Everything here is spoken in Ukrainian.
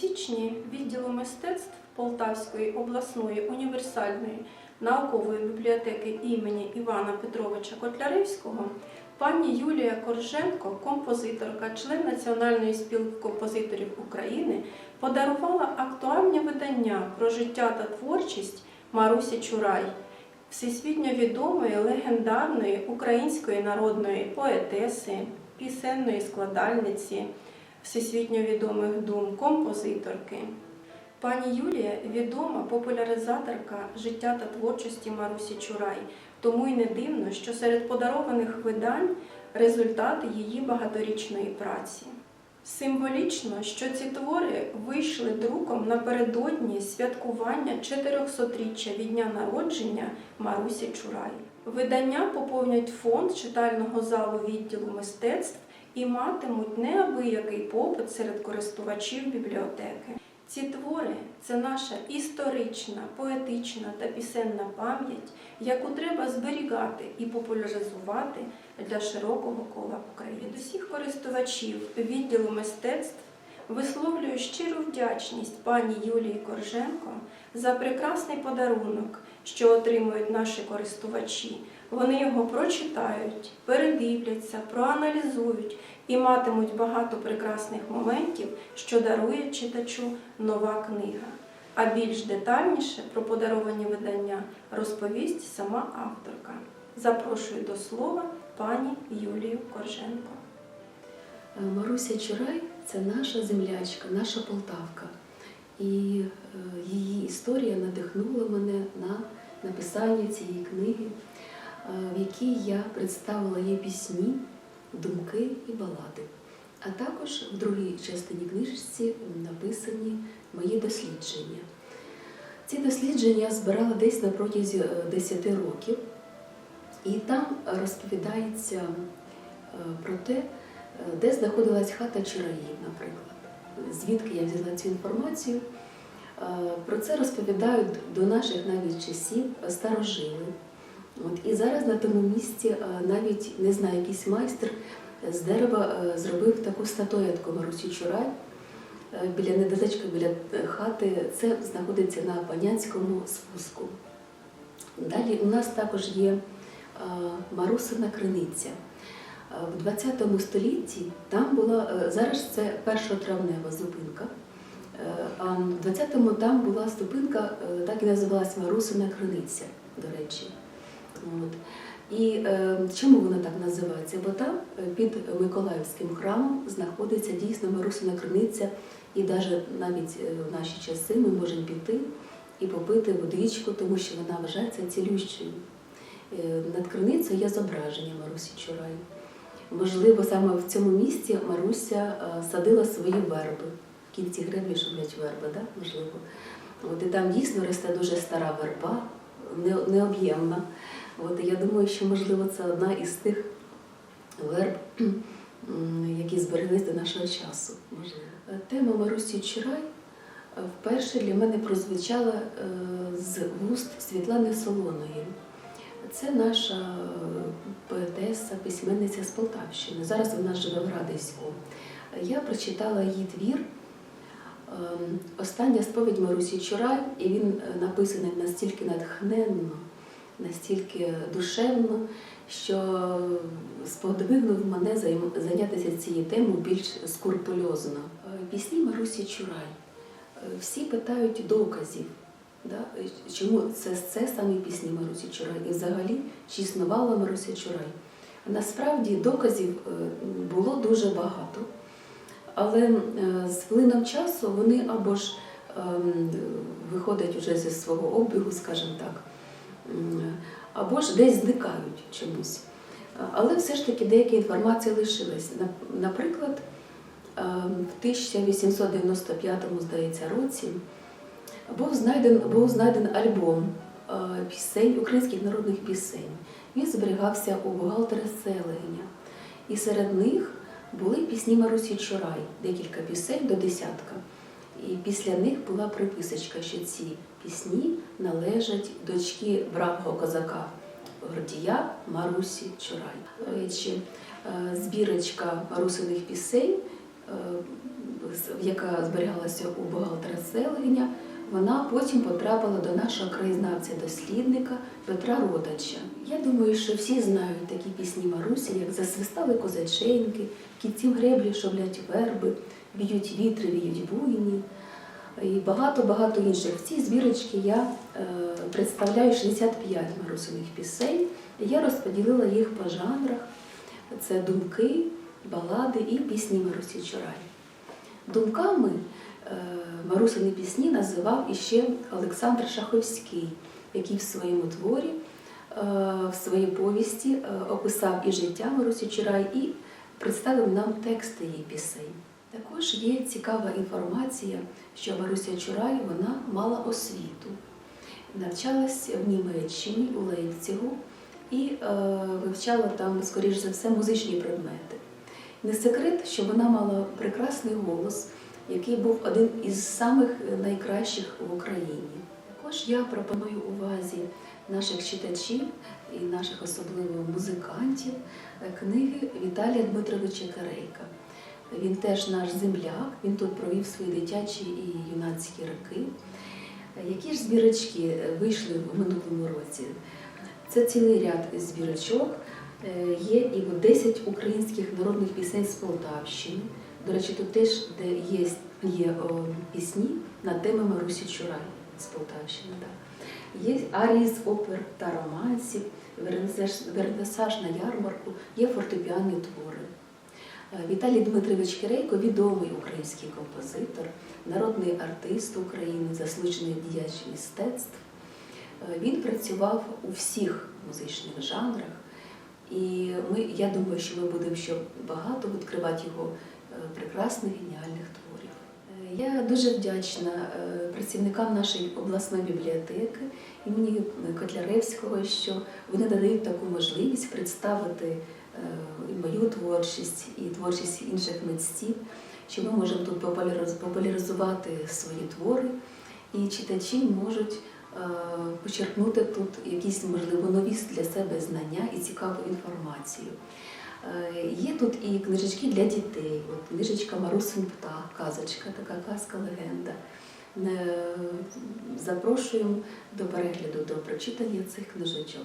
січні відділу мистецтв Полтавської обласної універсальної наукової бібліотеки імені Івана Петровича Котляревського пані Юлія Корженко, композиторка, член Національної спілки композиторів України, подарувала актуальне видання про життя та творчість Марусі Чурай, всесвітньо відомої легендарної української народної поетеси, пісенної складальниці, всесвітньо відомих дум композиторки. Пані Юлія відома популяризаторка життя та творчості Марусі Чурай, тому й не дивно, що серед подарованих видань результати її багаторічної праці. Символічно, що ці твори вийшли друком напередодні святкування 400-річчя від дня народження Марусі Чурай. Видання поповнять фонд читального залу відділу мистецтв і матимуть неабиякий попит серед користувачів бібліотеки. Ці твори це наша історична, поетична та пісенна пам'ять, яку треба зберігати і популяризувати для широкого кола України. Від усіх користувачів відділу мистецтв висловлюю щиру вдячність пані Юлії Корженко за прекрасний подарунок, що отримують наші користувачі. Вони його прочитають, передивляться, проаналізують і матимуть багато прекрасних моментів, що дарує читачу нова книга. А більш детальніше про подаровані видання розповість сама авторка. Запрошую до слова пані Юлію Корженко. Е, Маруся Чурай це наша землячка, наша Полтавка. І е, її історія надихнула мене на написання цієї книги, е, в якій я представила її пісні, думки і балади. А також в другій частині книжці написані мої дослідження. Ці дослідження я збирала десь на протязі е, 10 років, і там розповідається е, про те, е, де знаходилась хата Чираїв, наприклад. Звідки я взяла цю інформацію? Е, Про це розповідають до наших навіть часів старожили. От, і зараз на тому місці е, навіть не знаю, якийсь майстер з дерева е, зробив таку статуетку Марусі Чурай е, біля недалечко біля е, хати. Це знаходиться на Панянському спуску. Далі у нас також є е, Марусина криниця. Е, В 20 столітті там була е, зараз це першотравнева зупинка. Е, А в 20-му там була зупинка, так і називалась Марусина криниця, до речі. От. І е, чому вона так називається? Бо там під Миколаївським храмом знаходиться дійсно Марусина криниця, і навіть навіть в наші часи ми можемо піти і попити водичку, тому що вона вважається цілющою. Над криницею є зображення Марусі Чурай. Можливо, саме в цьому місці Маруся е, садила свої верби. В кінці греблі шумлять верби, да? можливо. От, і там дійсно росте дуже стара верба, необ'ємна. От, я думаю, що можливо це одна із тих верб, які збереглись до нашого часу. Можливо. Тема Марусі Чурай вперше для мене прозвучала е, з вуст Світлани Солоної. Це наша е, поетеса, письменниця з Полтавщини. Зараз вона живе в Радиську. Я прочитала її твір ем, Остання сповідь Марусі Чурай, і він е, написаний настільки натхненно, настільки душевно, що сподвигнув мене зайнятися цією темою більш скрупульозно. Е, Пісні Марусі Чурай. Е, Всі питають доказів. Да? е, Чому це, це саме пісні Марусі Чурай? І взагалі, чи існувала Маруся Чурай? Насправді доказів е, було дуже багато, але е, з плином часу вони або ж ем, виходять вже зі свого обігу, скажімо так, або ж десь зникають чомусь. Але все ж таки деяка інформація лишилась. Наприклад, ем, в 1895 здається, році був знайден, був знайден альбом е, пісень, українських народних пісень. Він зберігався у бухгалтера Селегня. І серед них були пісні Марусі Чурай, декілька пісень до десятка. І після них була приписочка, що ці пісні належать дочки бравого козака Гордія Марусі Чурай. Е, збірочка Марусиних пісень е, яка зберігалася у бухгалтера Селегня, вона потім потрапила до нашого краєзнавця-дослідника Петра Родача. Я думаю, що всі знають такі пісні Марусі, як Засвистали козаченьки, кітців греблі шовлять верби, б'ють вітри, віють буйні і багато-багато інших. В цій збірочці я е, представляю 65 марусиних пісень. Я розподілила їх по жанрах. Це думки, балади і пісні Марусі Чурай. Думками Марусини пісні називав іще Олександр Шаховський, який в своєму творі, е, в своїй повісті е, описав і життя Марусі Чурай, і представив нам тексти її пісень. Також є цікава інформація, що Маруся Чурай вона мала освіту, навчалась в Німеччині у Лейпцигу і е, вивчала там, скоріш за все, музичні предмети. Не секрет, що вона мала прекрасний голос, який був один із самих найкращих в Україні. Також я пропоную увазі наших читачів і наших особливо музикантів е, книги Віталія Дмитровича Карейка. Він теж наш земляк, він тут провів свої дитячі і юнацькі роки. Е, Які ж збірочки вийшли в минулому році? Це цілий ряд збірочок. Е, Є і 10 українських народних пісень з Полтавщини. До речі, тут теж де є, є о, пісні на теми Марусі Чурай з Полтавщини. Так. Є арії з опер та романсів, вернисаж на ярмарку, є фортепіанні твори. Е, Віталій Дмитрович Кирейко відомий український композитор, народний артист України, заслужений діяч мистецтв. Е, Він працював у всіх музичних жанрах, і ми, я думаю, що ми будемо ще багато відкривати його е, прекрасних геніальних творів. Е, Я дуже вдячна е, працівникам нашої обласної бібліотеки імені Котляревського, що вони надають таку можливість представити е, і мою творчість, і творчість інших митців, що ми можемо тут популяризувати свої твори, і читачі можуть е, почерпнути тут якісь, можливо, нові для себе знання і цікаву інформацію. Е, Є тут і книжечки для дітей. От книжечка Марусин птах, казочка, така казка, легенда. Е, Запрошуємо до перегляду, до прочитання цих книжечок.